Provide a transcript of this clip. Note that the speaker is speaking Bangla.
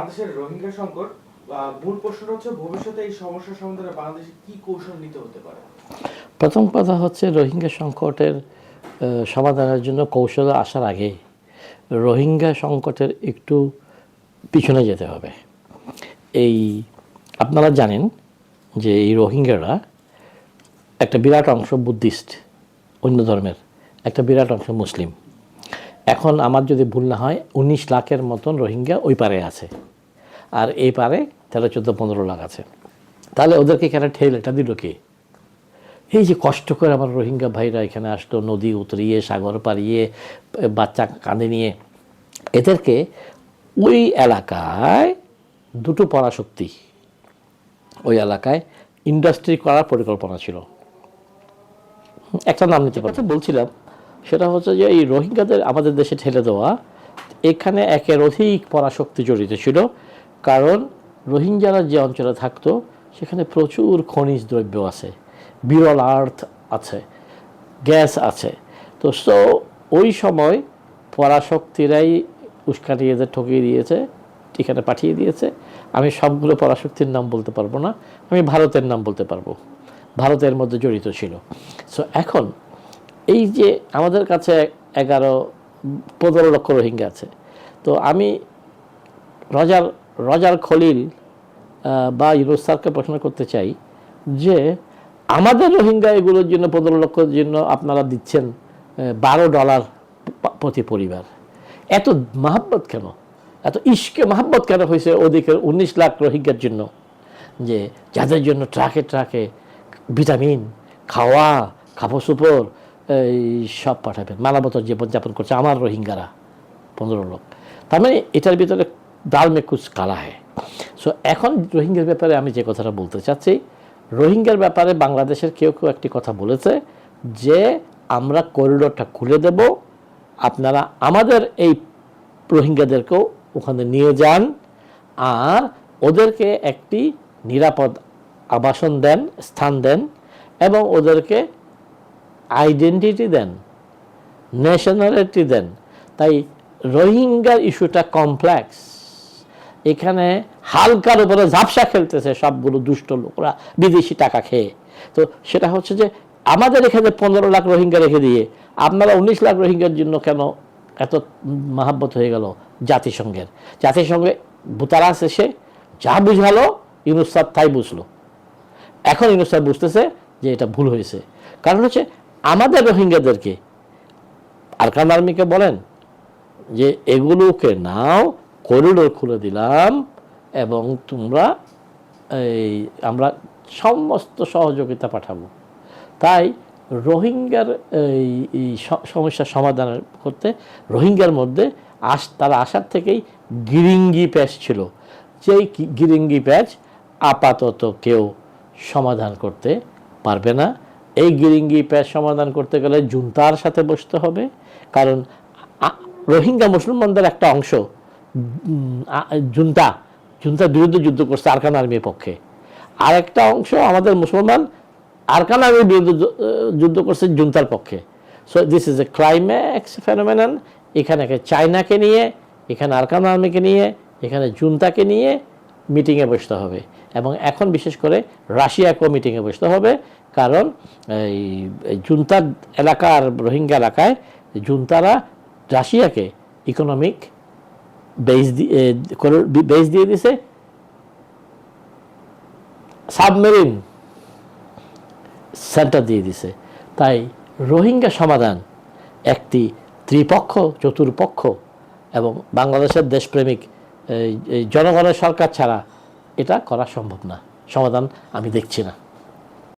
বাংলাদেশের রোহিঙ্গা সংকট মূল প্রশ্নটা হচ্ছে ভবিষ্যতে এই সমস্যার সমাধানে বাংলাদেশে কি কৌশল নিতে হতে পারে? প্রথম কথা হচ্ছে রোহিঙ্গা সংকটের সমাধানের জন্য কৌশল আসার আগে রোহিঙ্গা সংকটের একটু পিছনে যেতে হবে। এই, আপনারা জানেন যে এই রোহিঙ্গারা একটা বিরাট অংশ বুদ্ধিস্ট, অন্য ধর্মের, একটা বিরাট অংশ মুসলিম। এখন আমার যদি ভুল না হয়, উনিশ লাখের মতন রোহিঙ্গা ওই পারে আছে। আর এই পারে তেরো চোদ্দ পনেরো লাখ আছে। তাহলে ওদেরকে এখানে ঠেলেটা দিল কে? এই যে কষ্ট করে আমার রোহিঙ্গা ভাইরা এখানে আসলো নদী উতরিয়ে সাগর পাড়িয়ে বাচ্চা কাঁধে নিয়ে। এদেরকে ওই এলাকায় দুটো পরাশক্তি ওই এলাকায় ইন্ডাস্ট্রি করার পরিকল্পনা ছিল। একটা নাম নিতে পারছি বলছিলাম। সেটা হচ্ছে যে এই রোহিঙ্গাদের আমাদের দেশে ঠেলে দেওয়া এখানে একের অধিক পরাশক্তি জড়িত ছিল। কারণ রোহিঙ্গারা যে অঞ্চলে থাকতো, সেখানে প্রচুর খনিজ দ্রব্য আছে, বিরল আর্থ আছে, গ্যাস আছে। তো সো ওই সময় পরাশক্তিরাই উস্কানি এদের ঠকিয়ে দিয়েছে এখানে পাঠিয়ে দিয়েছে। আমি সবগুলো পরাশক্তির নাম বলতে পারব না, আমি ভারতের নাম বলতে পারব। ভারতের মধ্যে জড়িত ছিল। সো এখন এই যে আমাদের কাছে এগারো, পনেরো লক্ষ রোহিঙ্গা আছে, তো আমি রজার রজার খলিল বা ইউনুস স্যারকে প্রশ্ন করতে চাই যে, আমাদের রোহিঙ্গা এগুলোর জন্য পনেরো লক্ষের জন্য আপনারা দিচ্ছেন বারো ডলার প্রতি পরিবার। এত মাহাব্বত কেন? এত ইস্কে মাহাব্বত কেন হয়েছে ওদিকে উনিশ লাখ রোহিঙ্গার জন্য? যে যাদের জন্য ট্রাকে ট্রাকে ভিটামিন, খাওয়া কাপড় চোপড় এই সব পাঠাবেন, মানবতার জীবনযাপন করছে আমার রোহিঙ্গারা, পনেরো লোক তার মানে এটার ভিতরে ডাল মে কুচ কালা হয় সো এখন রোহিঙ্গার ব্যাপারে আমি যে কথাটা বলতে চাচ্ছি, রোহিঙ্গার ব্যাপারে বাংলাদেশের কেউ কেউ একটি কথা বলেছে যে, আমরা করিডোরটা খুলে দেব, আপনারা আমাদের এই রোহিঙ্গাদেরকেও ওখানে নিয়ে যান, আর ওদেরকে একটি নিরাপদ আবাসন দেন, স্থান দেন, এবং ওদেরকে আইডেন্টিটি দেন ন্যাশনালিটি দেন। তাই রোহিঙ্গার ইস্যুটা কমপ্লেক্স এখানে হালকার উপরে ঝাপসা খেলতেছে সবগুলো দুষ্ট লোকরা, বিদেশি টাকা খেয়ে। তো সেটা হচ্ছে যে, আমাদের এখানে পনেরো লাখ রোহিঙ্গা রেখে দিয়ে, আপনারা উনিশ লাখ রোহিঙ্গার জন্য কেন এত মাহাব্বত হয়ে গেল জাতিসংঘের? জাতিসংঘে ভূতারাস এসে যা বুঝালো ইউনুসাদ তাই বুঝলো। এখন ইউনুসাদ বুঝতেছে যে এটা ভুল হয়েছে। কারণ হচ্ছে আমাদের রোহিঙ্গাদেরকে আরকান আর্মিকে বলেন যে, এগুলোকে নাও করিডোর খুলে দিলাম এবং তোমরা এই, আমরা সমস্ত সহযোগিতা পাঠাবো। তাই রোহিঙ্গার এই সমস্যার সমাধান করতে রোহিঙ্গার মধ্যে আস, তারা আসার থেকেই গিরিঙ্গি প্যাচ ছিল। যেই গিরিঙ্গি প্যাচ আপাতত কেউ সমাধান করতে পারবে না। এই গিরিঙ্গি প্যাচ সমাধান করতে গেলে জুনতার সাথে বসতে হবে। কারণ রোহিঙ্গা মুসলমানদের একটা অংশ। জুনতা, জুনতার বিরুদ্ধে যুদ্ধ করছে আরকান আর্মির পক্ষে। আর একটা অংশ আমাদের মুসলমান আরকান আর্মির বিরুদ্ধে যুদ্ধ করছে জুনতার পক্ষে। So this is a climax phenomenon এখানে চায়নাকে নিয়ে, এখানে আরকান আর্মিকে নিয়ে, এখানে জুনতাকে নিয়ে মিটিংয়ে বসতে হবে। এবং এখন বিশেষ করে রাশিয়াকেও মিটিংয়ে বসতে হবে। কারণ এই জুনতার এলাকার রোহিঙ্গা এলাকায় জুনতারা রাশিয়াকে ইকোনমিক বেস দিয়ে দিছে? সাবমেরিন সেন্টার দিয়ে দিছে। তাই রোহিঙ্গা সমাধান একটি ত্রিপক্ষ, চতুর্পক্ষ এবং বাংলাদেশের দেশপ্রেমিক জনগণের সরকার ছাড়া এটা করা সম্ভব না। সমাধান আমি দেখছি না।